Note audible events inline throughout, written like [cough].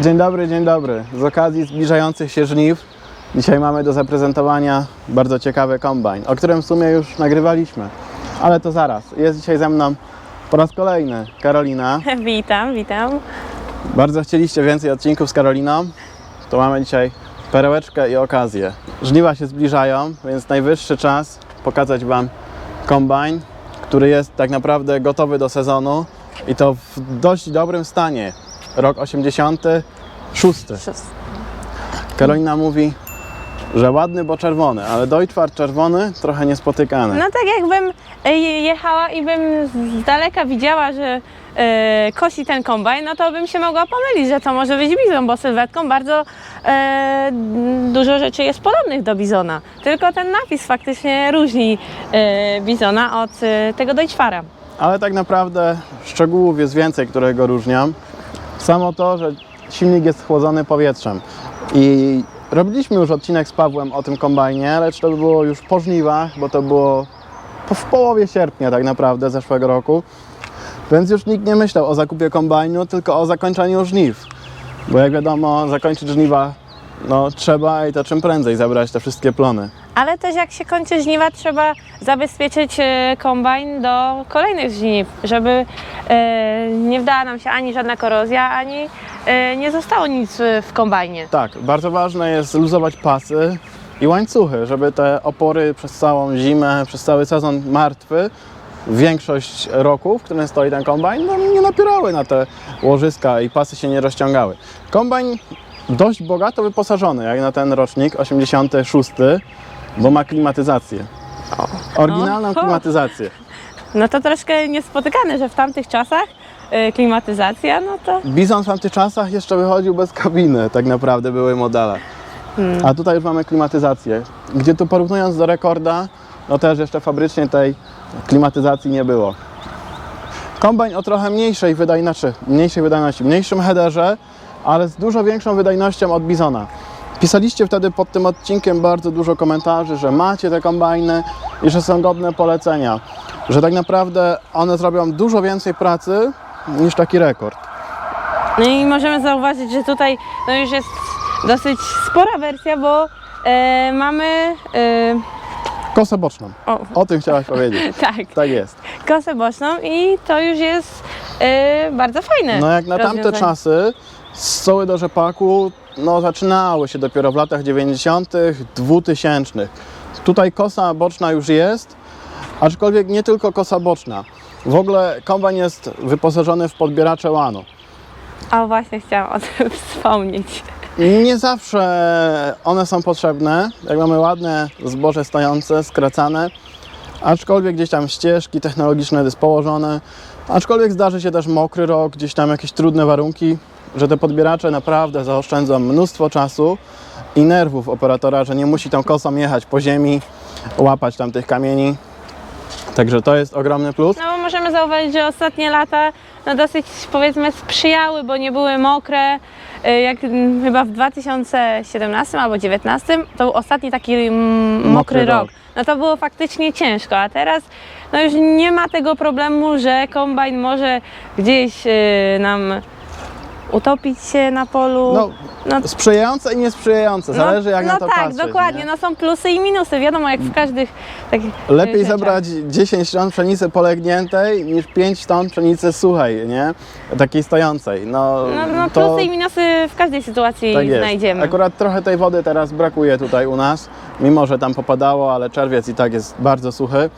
Dzień dobry, dzień dobry. Z okazji zbliżających się żniw dzisiaj mamy do zaprezentowania bardzo ciekawy kombajn, o którym w sumie już nagrywaliśmy. Ale to zaraz. Jest dzisiaj ze mną po raz kolejny Karolina. [laughs] Witam, witam. Bardzo chcieliście więcej odcinków z Karoliną, to mamy dzisiaj perełeczkę i okazję. Żniwa się zbliżają, więc najwyższy czas pokazać Wam kombajn, który jest tak naprawdę gotowy do sezonu i to w dość dobrym stanie. Rok 86. Karolina mówi, że ładny, bo czerwony, ale Deutschwart czerwony trochę niespotykany. No tak jakbym e, jechała i bym z daleka widziała, że e, kosi ten kombajn, no to bym się mogła pomylić, że to może być bizon, bo sylwetką bardzo e, dużo rzeczy jest podobnych do bizona. Tylko ten napis faktycznie różni e, bizona od e, tego Deutschfara. Ale tak naprawdę szczegółów jest więcej, które go różnią. Samo to, że silnik jest chłodzony powietrzem. I robiliśmy już odcinek z Pawłem o tym kombajnie, lecz to było już po żniwach, bo to było w połowie sierpnia tak naprawdę zeszłego roku. Więc już nikt nie myślał o zakupie kombajnu, tylko o zakończeniu żniw. Bo jak wiadomo, zakończyć żniwa no, trzeba i to czym prędzej zabrać te wszystkie plony. Ale też jak się kończy żniwa, trzeba zabezpieczyć e, kombajn do kolejnych żniw, żeby nie wdała nam się ani żadna korozja, ani e, nie zostało nic e, w kombajnie. Tak, bardzo ważne jest luzować pasy i łańcuchy, żeby te opory przez całą zimę, przez cały sezon martwy, większość roku, w którym stoi ten kombajn, no, nie napierały na te łożyska i pasy się nie rozciągały. Kombajn dość bogato wyposażony, jak na ten rocznik, 86, bo ma klimatyzację. Oryginalną klimatyzację. No to troszkę niespotykane, że w tamtych czasach e, klimatyzacja, no to Bizon w tamtych czasach jeszcze wychodził bez kabiny, tak naprawdę były modele. A tutaj już mamy klimatyzację, gdzie tu porównując do rekorda, no też jeszcze fabrycznie tej klimatyzacji nie było. Kombajn o trochę mniejszej wydajności, mniejszej wydajności, mniejszym headerze, ale z dużo większą wydajnością od Bizona. Pisaliście wtedy pod tym odcinkiem bardzo dużo komentarzy, że macie te kombajny i że są godne polecenia, że tak naprawdę one zrobią dużo więcej pracy niż taki rekord. no i możemy zauważyć, że tutaj no już jest dosyć spora wersja, bo e, mamy e, Kosę boczną. o, O tym chciałaś powiedzieć. [laughs] tak, Tak jest. kosę boczną i to już jest e, bardzo fajne. No jak na tamte czasy stoły do rzepaku no, zaczynały się dopiero w latach 90., 2000. Tutaj kosa boczna już jest, aczkolwiek nie tylko kosa boczna. W ogóle kombajn jest wyposażony w podbieracze łanu. A właśnie chciałam o tym [laughs] wspomnieć. Nie zawsze one są potrzebne, jak mamy ładne zboże stojące, skracane, aczkolwiek gdzieś tam ścieżki technologiczne jest położone, aczkolwiek zdarzy się też mokry rok, gdzieś tam jakieś trudne warunki, że te podbieracze naprawdę zaoszczędzą mnóstwo czasu i nerwów operatora, że nie musi tą kosą jechać po ziemi, łapać tam tych kamieni. Także to jest ogromny plus. No bo możemy zauważyć, że ostatnie lata no dosyć powiedzmy sprzyjały, bo nie były mokre. Y, Jak chyba w 2017 albo 2019 to był ostatni taki mm, mokry, Mokry rok. rok. No to było faktycznie ciężko, a teraz no już nie ma tego problemu, że kombajn może gdzieś y, nam utopić się na polu. No, No, sprzyjające i niesprzyjające, zależy jak no na to tak, patrzeć. dokładnie. nie? No są plusy i minusy, wiadomo jak w każdych takich Lepiej rzeczach. zebrać 10 ton pszenicy polegniętej niż 5 ton pszenicy suchej, nie? Takiej stojącej. No, No, no to plusy i minusy w każdej sytuacji tak jest. znajdziemy. Akurat trochę tej wody teraz brakuje tutaj u nas, mimo że tam popadało, ale czerwiec i tak jest bardzo suchy.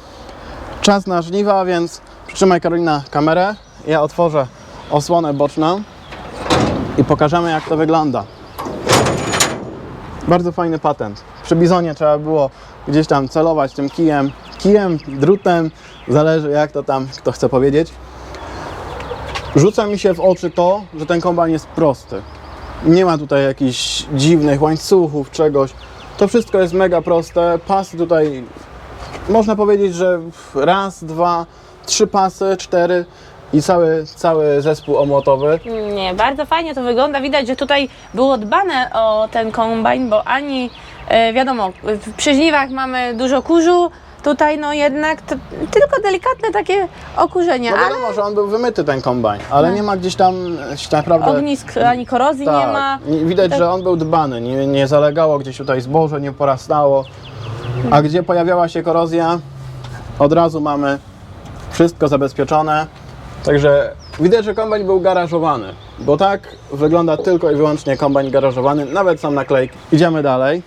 Czas na żniwa, więc przytrzymaj Karolina kamerę. Ja otworzę osłonę boczną i pokażemy jak to wygląda. Bardzo fajny patent. Przy bizonie trzeba było gdzieś tam celować tym kijem, kijem, drutem, zależy jak to tam kto chce powiedzieć. Rzuca mi się w oczy to, że ten kombajn jest prosty. Nie ma tutaj jakichś dziwnych łańcuchów, czegoś. To wszystko jest mega proste. Pasy tutaj można powiedzieć, że raz, dwa, trzy pasy, cztery i cały, cały zespół omłotowy. Nie, bardzo fajnie to wygląda. Widać, że tutaj było dbane o ten kombajn, bo ani e, wiadomo, w- przy żniwach mamy dużo kurzu, Tutaj no jednak tylko delikatne takie okurzenie, No ale wiadomo, że on był wymyty ten kombajn, ale nie ma gdzieś tam e, naprawdę... ognisk ani korozji tak, nie ma. nie- Widać, Tak. że on był dbany, nie, nie zalegało gdzieś tutaj zboże, nie porastało. A gdzie pojawiała się korozja, od razu mamy wszystko zabezpieczone. Także widać, że kombajn był garażowany, bo tak wygląda tylko i wyłącznie kombajn garażowany, nawet są naklejki. Idziemy dalej.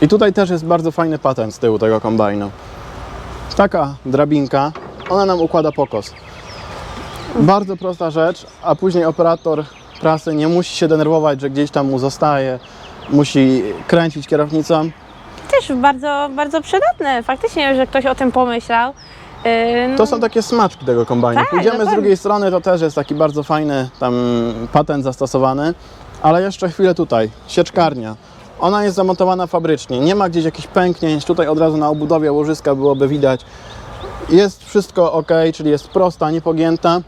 I tutaj też jest bardzo fajny patent z tyłu tego kombajnu. Taka drabinka, ona nam układa pokos. Bardzo prosta rzecz, a później operator prasy nie musi się denerwować, że gdzieś tam mu zostaje, musi kręcić kierownicą. Też bardzo, bardzo przydatne. Faktycznie, że ktoś o tym pomyślał. Yy, To są takie smaczki tego kombajnu. Tak, Pójdziemy z drugiej strony, to też jest taki bardzo fajny tam patent zastosowany, ale jeszcze chwilę tutaj, sieczkarnia. Ona jest zamontowana fabrycznie, nie ma gdzieś jakichś pęknięć, tutaj od razu na obudowie łożyska byłoby widać. Jest wszystko ok, czyli jest prosta, niepogięta.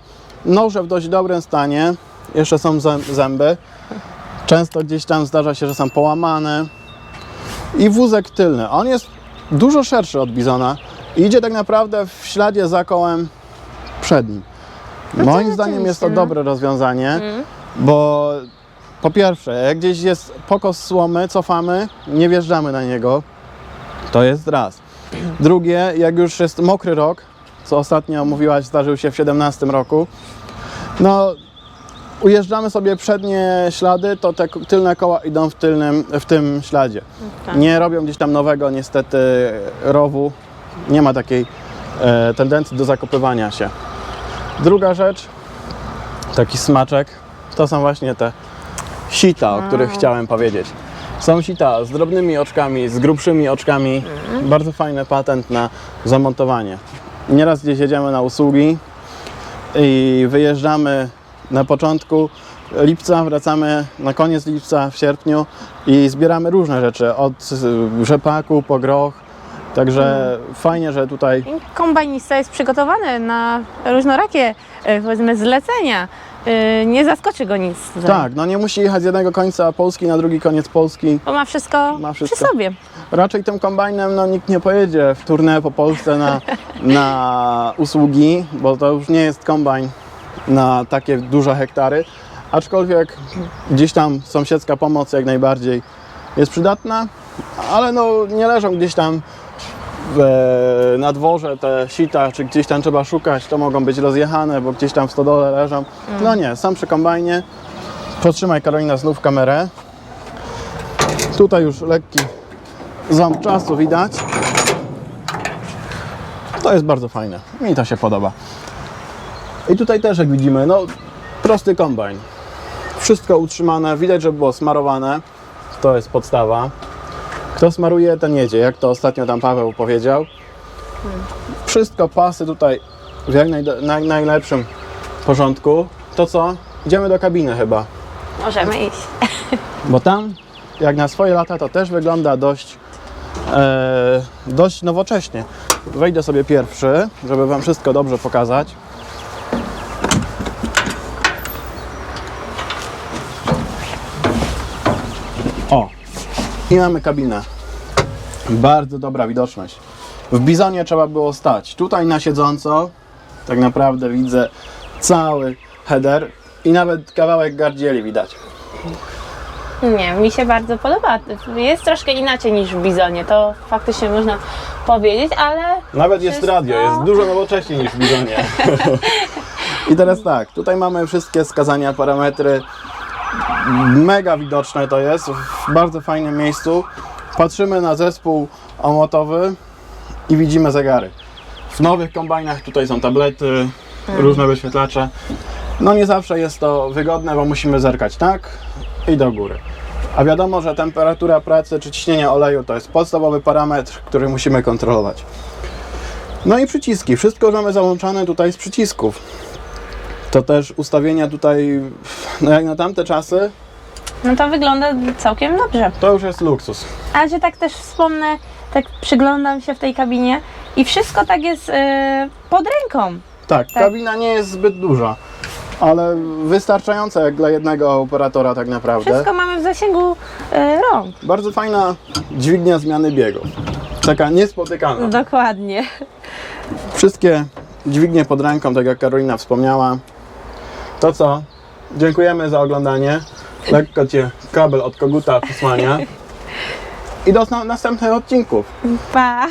Noże w dość dobrym stanie, jeszcze są zę- zęby. Często gdzieś tam zdarza się, że są połamane. I wózek tylny, on jest dużo szerszy od Bizona idzie tak naprawdę w śladzie za kołem przednim. Moim zdaniem jest to no. dobre rozwiązanie, bo po pierwsze, jak gdzieś jest pokos słomy, cofamy, nie wjeżdżamy na niego. To jest raz. Drugie, jak już jest mokry rok, co ostatnio mówiłaś, zdarzył się w 17 roku, no ujeżdżamy sobie przednie ślady, to te tylne koła idą w, tylnym, w tym śladzie. tak. Nie robią gdzieś tam nowego niestety rowu. Nie ma takiej e, tendencji do zakopywania się. Druga rzecz, taki smaczek, to są właśnie te sita, o których chciałem powiedzieć. Są sita z drobnymi oczkami, z grubszymi oczkami. Bardzo fajny patent na zamontowanie. Nieraz gdzieś jedziemy na usługi i wyjeżdżamy na początku lipca, wracamy na koniec lipca, w sierpniu i zbieramy różne rzeczy, od rzepaku po groch. Także fajnie, że tutaj Kombajnista jest przygotowany na różnorakie e, powiedzmy zlecenia. E, Nie zaskoczy go nic. tutaj, tak, no nie musi jechać z jednego końca Polski na drugi koniec Polski. Bo ma wszystko, Ma wszystko. przy sobie. Raczej tym kombajnem no, nikt nie pojedzie w tournée po Polsce na, [laughs] na usługi, bo to już nie jest kombajn na takie duże hektary. Aczkolwiek gdzieś tam sąsiedzka pomoc jak najbardziej jest przydatna, ale no, nie leżą gdzieś tam w, na dworze te sita, czy gdzieś tam trzeba szukać, to mogą być rozjechane, bo gdzieś tam w stodole leżą. No nie, są przy kombajnie. Potrzymaj Karolina znów kamerę. Tutaj już lekki ząb czasu widać. To jest bardzo fajne. Mi to się podoba. I tutaj też jak widzimy, no prosty kombajn. Wszystko utrzymane, widać, że było smarowane. To jest podstawa. Kto smaruje, ten jedzie, jak to ostatnio tam Paweł powiedział. Wszystko pasy tutaj w jak najdo- naj, najlepszym porządku. To co? Idziemy do kabiny chyba. Możemy iść. [laughs] Bo tam, jak na swoje lata, to też wygląda dość, e, dość nowocześnie. Wejdę sobie pierwszy, żeby Wam wszystko dobrze pokazać. O, i mamy kabinę. Bardzo dobra widoczność. W Bizonie trzeba było stać. Tutaj na siedząco, tak naprawdę widzę cały header i nawet kawałek gardzieli widać. Nie, mi się bardzo podoba. Jest troszkę inaczej niż w Bizonie, to faktycznie można powiedzieć, ale Nawet jest Wszystko- radio, jest dużo nowocześniej niż w Bizonie. [laughs] I teraz tak, tutaj mamy wszystkie wskazania, parametry. Mega widoczne to jest, w bardzo fajnym miejscu. Patrzymy na zespół omotowy i widzimy zegary. W nowych kombajnach tutaj są tablety, różne wyświetlacze. No nie zawsze jest to wygodne, bo musimy zerkać tak i do góry. A wiadomo, że temperatura pracy czy ciśnienie oleju to jest podstawowy parametr, który musimy kontrolować. No i przyciski. Wszystko mamy załączane tutaj z przycisków. To też ustawienia tutaj, no jak na tamte czasy, no to wygląda całkiem dobrze. to już jest luksus. Ale że tak też wspomnę, tak przyglądam się w tej kabinie i wszystko tak jest e, pod ręką. Tak, Tak. kabina nie jest zbyt duża, ale wystarczająca jak dla jednego operatora tak naprawdę. Wszystko mamy w zasięgu e, rąk. Bardzo fajna dźwignia zmiany biegów. Taka niespotykana. Dokładnie. Wszystkie dźwignie pod ręką, tak jak Karolina wspomniała. To co? Dziękujemy za oglądanie. Lekko Cię kabel od koguta przysłania. I do na- następnych odcinków. Pa!